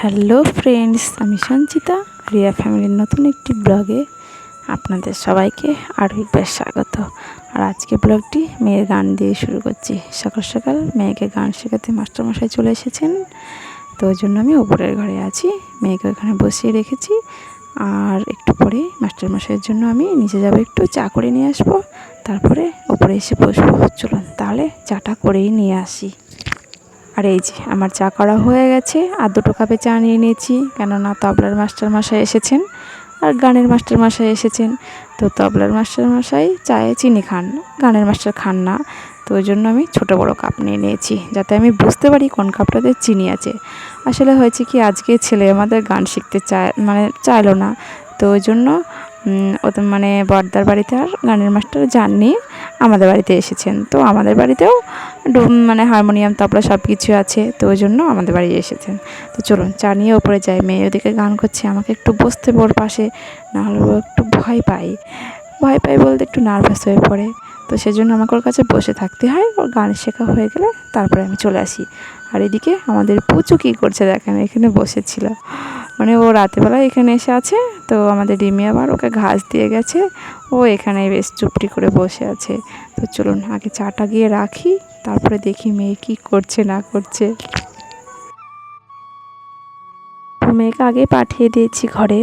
Hello friends, আমি সঞ্চিতা, রিয়া ফ্যামিলির নতুন একটি ব্লগে আপনাদের সবাইকে আরও একবার স্বাগত। আর আজকে ব্লগটি মেয়ের গান দিয়ে শুরু করছি। সকাল সকাল মেয়েকে গান শেখাতে মাস্টারমশাই চলে এসেছেন। তো ওই জন্য আমি ওপরের ঘরে আছি। মেয়েকে ওখানে বসিয়ে রেখেছি। আর একটু পরে মাস্টারমশাইয়ের জন্য আমি নিচে যাব, একটু চা করে নিয়ে আসব। তারপরে ওপরে এসে বসবো। চলুন তাহলে চাটা করেই নিয়ে আসি। আর এই যে আমার চা করা হয়ে গেছে, আর দুটো কাপে চা নিয়ে নিয়েছি, কেননা তবলার মাস্টার মশাই এসেছেন, আর গানের মাস্টার মশাই এসেছেন। তো তবলার মাস্টার মশাই চায়ে চিনি খান, গানের মাস্টার খান না। তো ওই জন্য আমি ছোটো বড়ো কাপ নিয়ে নিয়েছি, যাতে আমি বুঝতে পারি কোন কাপটাতে চিনি আছে। আসলে হয়েছে কি, আজকে ছেলে আমাদের গান শিখতে চায় মানে চাইলো না। তো ওই জন্য ওদের মানে বর্দার বাড়িতে আর গানের মাস্টার যাননি আমাদের বাড়িতে এসেছেন। তো আমাদের বাড়িতেও মানে হারমোনিয়াম, তবলা সব কিছু আছে, তো ওই জন্য আমাদের বাড়ি এসেছেন। তো চলুন, চা নিয়ে ওপরে যাই। মেয়ে ওদিকে গান করছে, আমাকে একটু বসতে বোর পাশে, নাহলে ও একটু ভয় পাই ভয় পাই বলতে একটু নার্ভাস হয়ে পড়ে। তো সেজন্য আমাকে ওর কাছে বসে থাকতে হয়, ওর গান শেখা হয়ে গেলে তারপরে আমি চলে আসি। আর এদিকে আমাদের পুচু কী করছে দেখেন, এখানে বসেছিল। মানে ও রাতেবেলা এখানে এসে আছে, তো আমাদের ডিমি আবার ওকে ঘাস দিয়ে গেছে, ও এখানে বেশ চুপটি করে বসে আছে। তো চলুন আগে চাটা গিয়ে রাখি, তারপরে দেখি মেয়ে কী করছে, না করছে। মেয়েকে আগে পাঠিয়ে দিয়েছি ঘরে,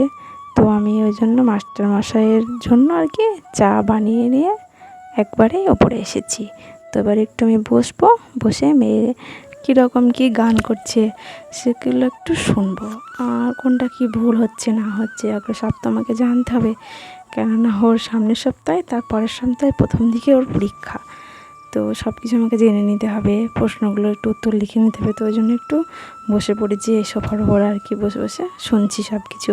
তো আমি ওই জন্য মাস্টার মশাইয়ের জন্য আর কি চা বানিয়ে নিয়ে একবারে ওপরে এসেছি। তো এবার একটু আমি বসবো, বসে মেয়ে কীরকম কী গান করছে, সেগুলো একটু শুনব। আর কোনটা কি ভুল হচ্ছে, না হচ্ছে, আগে সব তো আমাকে জানতে হবে। কেননা ওর সামনের সপ্তাহে, তার পরের সপ্তাহে প্রথম দিকে ওর পরীক্ষা। তো সব কিছু আমাকে জেনে নিতে হবে, প্রশ্নগুলো একটু উত্তর লিখে নিতে হবে, তো ওই জন্য একটু বসে পড়েছি এসব হড় আর কি, বসে বসে শুনছি সব কিছু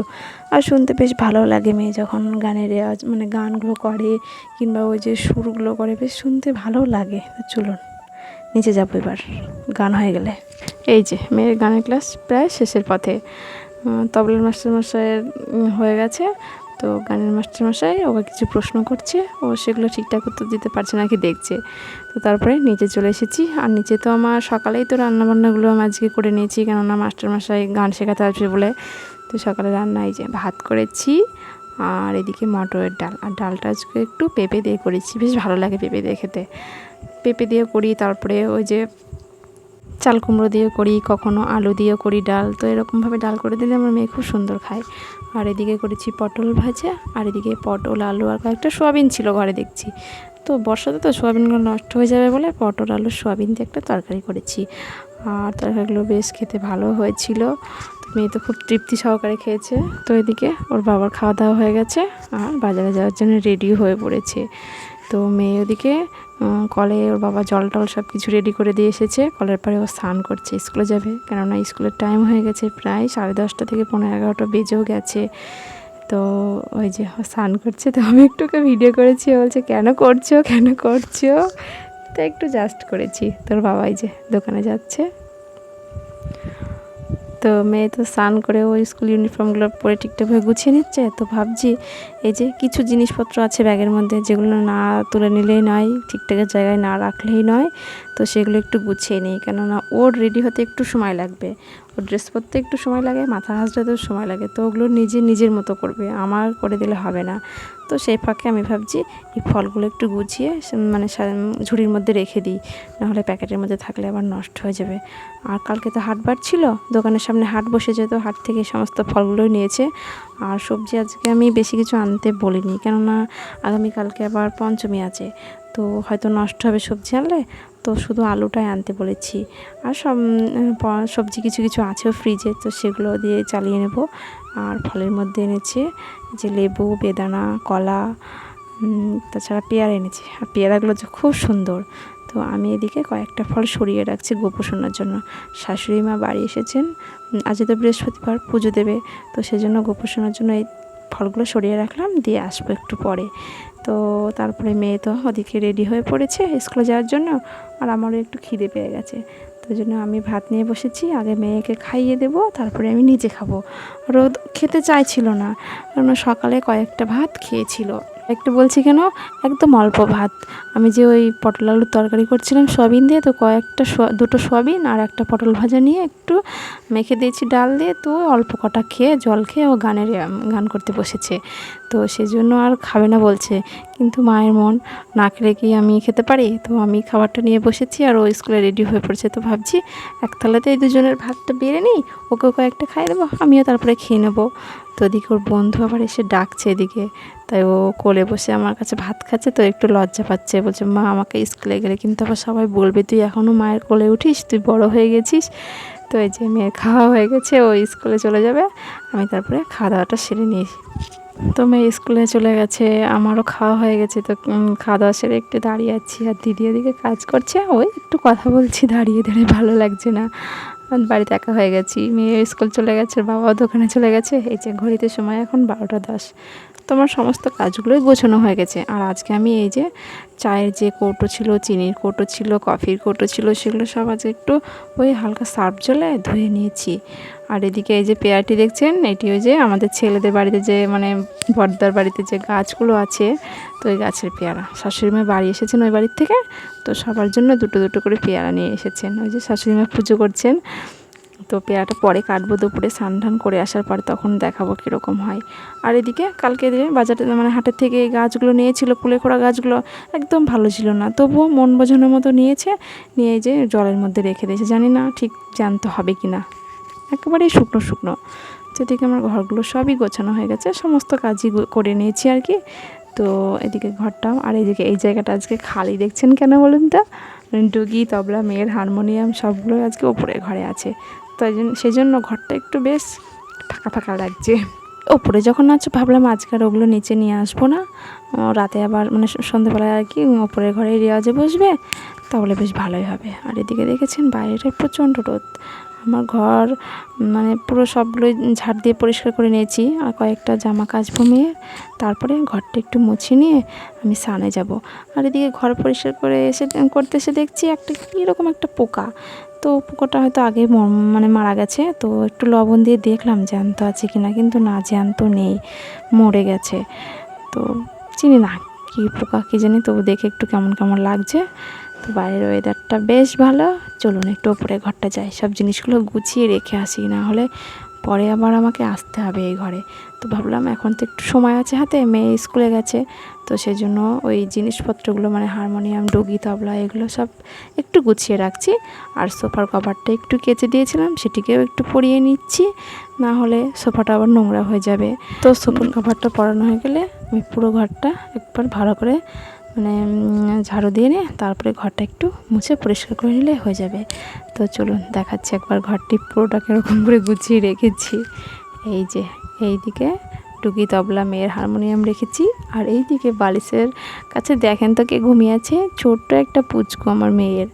আর শুনতে বেশ ভালো লাগে মেয়ে, যখন গানের রেওয়াজ মানে গানগুলো করে, কিংবা ওই যে সুরগুলো করে, বেশ শুনতে ভালো লাগে। চলুন। নিচে যাব এবার। গান হয়ে গেলে। এই যে, মেয়ের গানের ক্লাস প্রায় শেষের পথে। তবলার মাস্টারমশাইয়ের হয়ে গেছে। তো গানের মাস্টারমশাই ওকে কিছু প্রশ্ন করছে। ও সেগুলো ঠিকঠাক উত্তর দিতে পারছে নাকি দেখছে। তো তারপরে নিচে চলে এসেছি। আর নিচে তো আমার সকালেই তো রান্নাবান্নাগুলো আমি আজকে করে নিয়েছি। কেননা মাস্টারমশাই গান শেখাতে আসবে বলে। তো সকালে রান্না, এই যে ভাত করেছি আর এদিকে মটরের ডাল। আর ডালটা আজকে একটু পেঁপে দিয়ে করেছি। বেশ ভালো লাগে পেঁপে দিয়ে খেতে। পেঁপে দিয়ে করি, তারপরে ওই যে চাল কুমড়ো দিয়ে করি, কখনো আলু দিয়েও করি ডাল। তো এরকমভাবে ডাল করে দিলে আমার মেয়ে খুব সুন্দর খায়। আর এদিকে করেছি পটল ভাজা, আর এদিকে পটল, আলু আর কয়েকটা সোয়াবিন ছিল ঘরে দেখছি। তো বর্ষাতে তো সোয়াবিনগুলো নষ্ট হয়ে যাবে বলে পটল, আলু, সোয়াবিন দিয়ে একটা তরকারি করেছি। আর তরকারিগুলো বেশ খেতে ভালো হয়েছিল। মেয়ে তো খুব তৃপ্তি সহকারে খেয়েছে। তো এদিকে ওর বাবার খাওয়া দাওয়া হয়ে গেছে, আর বাজারে যাওয়ার জন্য রেডি হয়ে পড়েছে। তো মেয়ে ওদিকে কলে ওর বাবা জল টল সব কিছু রেডি করে দিয়ে এসেছে। কলের পরে ও স্নান করছে, স্কুলে যাবে। কেননা স্কুলের টাইম হয়ে গেছে প্রায় সাড়ে দশটা থেকে পনেরো এগারোটা বেজেও গেছে। তো ওই যে স্নান করছে, তো আমি একটুকে ভিডিও করেছি। বলছে, কেন করছ? কেন করছ? তো একটু জাস্ট করেছি। তোর বাবাই যে দোকানে যাচ্ছে। তো মেয়ে তো স্নান করে ওই স্কুল ইউনিফর্মগুলো পরে ঠিকঠাকভাবে গুছিয়ে নিচ্ছে, তো ভাবছি এই যে কিছু জিনিসপত্র আছে ব্যাগের মধ্যে যেগুলো না তুলে নিলেই নয়, ঠিকঠাকের জায়গায় না রাখলেই নয়, তো সেগুলো একটু গুছিয়ে নিই। কেননা ওর রেডি হতে একটু সময় লাগবে, ওর ড্রেস পরতে একটু সময় লাগে মাথা হাসড়াতেও সময় লাগে, তো ওগুলো নিজে নিজের মতো করবে, আমার করে দিলে হবে না। তো সেই ফাঁকে আমি ভাবছি এই ফলগুলো একটু গুছিয়ে মানে ঝুড়ির মধ্যে রেখে দিই। নাহলে প্যাকেটের মধ্যে থাকলে আবার নষ্ট হয়ে যাবে। আর কালকে তো হাটবার ছিল, দোকানের সামনে হাট বসে যেত, হাট থেকে সমস্ত ফলগুলোই নিয়েছে। আর সবজি আজকে আমি বেশি কিছু আনতে বলিনি, কেননা আগামীকালকে আবার পঞ্চমী আছে। তো হয়তো নষ্ট হবে সবজি আনলে তো শুধু আলুটাই আনতে বলেছি। আর সব সবজি কিছু কিছু আছেও ফ্রিজে তো সেগুলো দিয়ে চালিয়ে নেব। আর ফলের মধ্যে এনেছে যে লেবু, বেদানা, কলা তাছাড়া পেয়ারা এনেছে। আর পেয়ারাগুলো যে খুব সুন্দর। তো আমি এদিকে কয়েকটা ফল সরিয়ে রাখছি গোপোষণার জন্য। শাশুড়ি মা বাড়ি এসেছেন আজ তো বৃহস্পতিবার, পুজো দেবে। তো সেজন্য গোপোষণার জন্য এই ফলগুলো সরিয়ে রাখলাম, দিয়ে আসব একটু পরে। তো তারপরে মেয়ে তো ওদিকে রেডি হয়ে পড়েছে স্কুলে যাওয়ার জন্য আর আমারও একটু খিদে পেয়ে গেছে। তো জন্য আমি ভাত নিয়ে বসেছি, আগে মেয়েকে খাইয়ে দেব, তারপরে আমি নিজে খাব। রোদ খেতে চাইছিল না কারণ সকালে কয়েকটা ভাত খেয়েছিল। একটু বলছি কেন? একদম অল্প ভাত। আমি যে ওই পটল আলুর তরকারি করছিলাম সয়াবিন দিয়ে, তো কয়েকটা দুটো সয়াবিন আর একটা পটল ভাজা নিয়ে একটু মেখে দিয়েছি ডাল দিয়ে। তো অল্প কটা খেয়ে, জল খেয়ে ও গানের গান করতে বসেছে। তো সেই জন্য আর খাবে না বলছে। কিন্তু মায়ের মন না খেলে কি আমি খেতে পারি? তো আমি খাবারটা নিয়ে বসেছি আর ও স্কুলে রেডি হয়ে পড়েছে। তো ভাবছি এক থালাতে এই দুজনের ভাতটা বেড়ে নিই, ওকেও কয়েকটা খাইয়ে দেবো, আমিও তারপরে খেয়ে নেব। তো ওদিকে ওর বন্ধু আবার এসে ডাকছে এদিকে। তাই ও কোলে বসে আমার কাছে ভাত খাচ্ছে, তো একটু লজ্জা পাচ্ছে। বলছে, মা, আমাকে স্কুলে গেলে কিন্তু আবার সবাই বলবে, তুই এখনও মায়ের কোলে উঠিস? তুই বড় হয়ে গেছিস? তো এই যে মেয়ের খাওয়া হয়ে গেছে, ও স্কুলে চলে যাবে। আমি তারপরে খাওয়া দাওয়াটা সেরে নিই। তো মেয়ে স্কুলে চলে গেছে, আমারও খাওয়া হয়ে গেছে। তো খাওয়া দাওয়া সেরে একটু দাঁড়িয়ে আছি আর দিদি এদিকে কাজ করছে। ওই একটু কথা বলছি, দাঁড়িয়ে দাঁড়িয়ে ভালো লাগছে না। বাড়িতে একা হয়ে গেছি। মেয়ে স্কুল চলে গেছে, বাবাও দোকানে চলে গেছে। এই যে ঘড়িতে সময় এখন বারোটা দশ। তোমার সমস্ত কাজগুলোই গোছানো হয়ে গেছে। আর আজকে আমি এই যে চায়ের যে কৌটো ছিল, চিনির কৌটো ছিল, কফির কৌটো ছিল, সেগুলো সব আজকে একটু ওই হালকা সার্ফ জলে ধুয়ে নিয়েছি। আর এদিকে এই যে পেয়ারটি দেখছেন? এটি ওই যে আমাদের ছেলেদের বাড়িতে যে মানে বর্দার বাড়িতে যে গাছগুলো আছে, তো ওই গাছের পেয়ারা। শাশুড়ি মা বাড়ি এসেছেন ওই বাড়ির থেকে, তো সবার জন্য দুটো দুটো করে পেয়ারা নিয়ে এসেছেন। ওই যে শাশুড়ি মা পুজো করছেন তো পেয়ারাটা পরে কাটবো দুপুরে, স্নান টান করে আসার পর তখন দেখাবো কীরকম হয়। আর এদিকে কালকে বাজারে মানে হাটের থেকে এই গাছগুলো নিয়েছিল কুলে খোড়া গাছগুলো একদম ভালো ছিল না। তবুও মন বোঝানোর মতো নিয়েছে, নিয়ে যে জলের মধ্যে রেখে দিয়েছে। জানি না ঠিক জানতে হবে কি না একেবারেই শুকনো শুকনো। তো এদিকে আমার ঘরগুলো সবই গোছানো হয়ে গেছে, সমস্ত কাজই করে নিয়েছি আর কি। তো এদিকে ঘরটাও, আর এদিকে এই জায়গাটা আজকে খালি দেখছেন কেন বলুন তো? ডুগি, তবলা, মেয়ের হারমোনিয়াম সবগুলো আজকে ওপরে ঘরে আছে। তাই জন্য সেই জন্য ঘরটা একটু বেশ ফাঁকা ফাঁকা লাগছে। ওপরে যখন আছো, ভাবলাম আজকে আর ওগুলো নিচে নিয়ে আসব না। রাতে আবার মানে স- সন্ধ্যেবেলায় আর কি ওপরের ঘরে রেওয়াজে বসবে, তাহলে বেশ ভালোই হবে। আর এদিকে দেখেছেন বাইরেটা প্রচণ্ড রোদ। আমার ঘর মানে পুরো সবগুলো ঝাড় দিয়ে পরিষ্কার করে নিয়েছি, আর কয়েকটা জামা কাচবো মেয়ে তারপরে ঘরটা একটু মুছে নিয়ে আমি সানে যাব। আর এদিকে ঘর পরিষ্কার করে এসে, করতে এসে দেখছি একটা কীরকম একটা পোকা। তো পোকাটা হয়তো আগে মানে মারা গেছে। তো একটু লবণ দিয়ে দেখলাম জ্যান্ত আছে কি না কিন্তু না জ্যান্ত নেই, মরে গেছে। তো চিনি না কী পোকা, কী জানি, তবু দেখে একটু কেমন কেমন লাগছে। তো বাইরের ওয়েদারটা বেশ ভালো। চলুন একটু ওপরে ঘরটা যাই। সব জিনিসগুলো গুছিয়ে রেখে আসি, না হলে পরে আবার আমাকে আসতে হবে এই ঘরে। তো ভাবলাম এখন তো একটু সময় আছে হাতে মেয়ে স্কুলে গেছে। তো সেজন্য ওই জিনিসপত্রগুলো মানে হারমোনিয়াম ডুগি তবলা এগুলো সব একটু গুছিয়ে রাখছি। আর সোফার কভারটা একটু কেচে দিয়েছিলাম সেটিকেও একটু পরিয়ে নিচ্ছি। না হলে সোফাটা আবার নোংরা হয়ে যাবে। তো সোফার কভারটা পরানো হয়ে গেলে আমি পুরো ঘরটা একবার ভালো করে মানে ঝাড়ু দিয়ে নিয়ে তারপরে ঘরটা একটু মুছে পরিষ্কার করে নিলে হয়ে যাবে। তো চলুন, দেখাচ্ছি একবার ঘরটি পুরোটা কীরকম করে গুছিয়ে রেখেছি। এই যে এই দিকে টুকি, তবলা, মেয়ের হারমোনিয়াম রেখেছি। আর এই দিকে বালিশের কাছে দেখেন তো কে ঘুমিয়ে আছে, ছোট্ট একটা পুচকু আমার মেয়ের।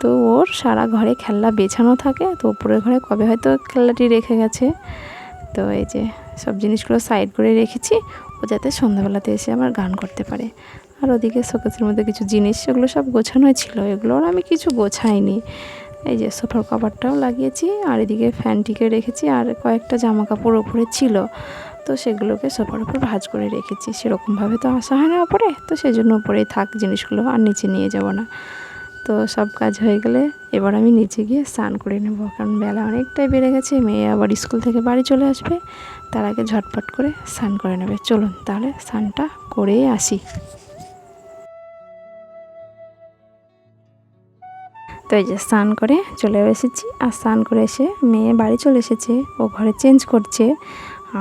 তো ওর সারা ঘরে খেলনা বেছানো থাকে, তো উপরের ঘরে কবে হয়তো খেলনাটি রেখে গেছে। তো এই যে, সব জিনিসগুলো সাইড করে রেখেছি, ও যাতে সন্ধ্যাবেলাতে এসে আমার গান করতে পারে। আর ওদিকে শোকেসের মধ্যে কিছু জিনিস সেগুলো সব গোছানোই ছিল। এগুলো আর আমি কিছু গোছাইনি। এই যে সোফার কভারটাও লাগিয়েছি, আর এদিকে ফ্যানটিকে রেখেছি, আর কয়েকটা জামা কাপড় ওপরে ছিল। তো সেগুলোকে সোফার উপর ভাঁজ করে রেখেছি। সেরকমভাবে তো আসা হয় না ওপরে, তো সেই জন্য ওপরেই থাক জিনিসগুলো, আর নিচে নিয়ে যাব না। তো সব কাজ হয়ে গেলে এবার আমি নিচে গিয়ে স্নান করে নেব, কারণ বেলা অনেকটাই বেড়ে গেছে, মেয়ে আবার স্কুল থেকে বাড়ি চলে আসবে। তার আগে ঝটপট করে স্নান করে নেবে। চলুন তাহলে স্নানটা করেই আসি। তো এই যে স্নান করে চলে এসেছি। আর স্নান করে এসে মেয়ে বাড়ি চলে এসেছে। ও ঘরে চেঞ্জ করছে।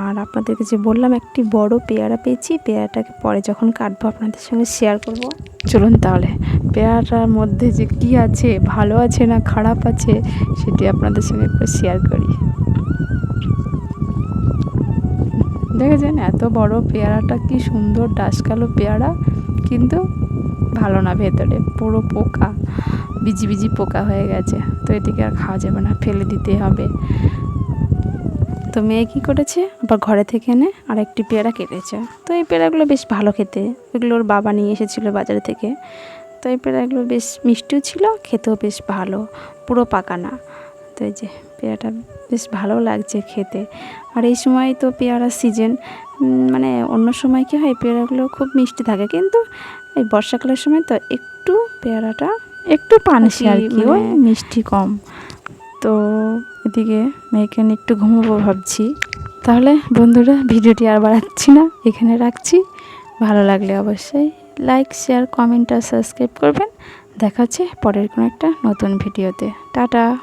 আর আপনাদেরকে যে বললাম, একটি বড় পেয়ারা পেয়েছি। পেয়ারাটাকে পরে যখন কাটবো আপনাদের সঙ্গে শেয়ার করব। চলুন তাহলে পেয়ারাটার মধ্যে যে কি আছে, ভালো আছে না খারাপ আছে, সেটি আপনাদের সঙ্গে একটু শেয়ার করি। দেখেছেন, এত বড় পেয়ারাটা কি সুন্দর ডাসকালো পেয়ারা, কিন্তু ভালো না ভেতরে, পুরো পোকা। বিজি বিজি পোকা হয়ে গেছে, তো এদিকে আর খাওয়া যাবে না, ফেলে দিতে হবে। তো মেয়ে কী করেছে? আবার ঘরে থেকে এনে আর একটি পেয়ারা কেটেছে। তো এই পেয়ারাগুলো বেশ ভালো খেতে। এগুলো ওর বাবা নিয়ে এসেছিল বাজারে থেকে। তো এই পেয়ারাগুলো বেশ মিষ্টিও ছিল, খেতেও বেশ ভালো, পুরো পাকা না। তো এই যে পেয়ারাটা বেশ ভালো লাগছে খেতে। আর এই সময় তো পেয়ারার সিজন মানে অন্য সময় কী হয় পেয়ারাগুলো খুব মিষ্টি থাকে। কিন্তু এই বর্ষাকালের সময় তো একটু পেয়ারাটা একটু পানসি আর কি ওই মানে- মিষ্টি কম। তো এদিকে মেয়েকে নিয়ে একটু ঘুমোবো ভাবছি। তাহলে বন্ধুরা ভিডিওটি আর বাড়াচ্ছি না এখানে রাখছি। ভালো লাগলে অবশ্যই লাইক শেয়ার কমেন্ট আর সাবস্ক্রাইব করবেন। দেখা হচ্ছে পরের কোনো একটা নতুন ভিডিওতে। টাটা!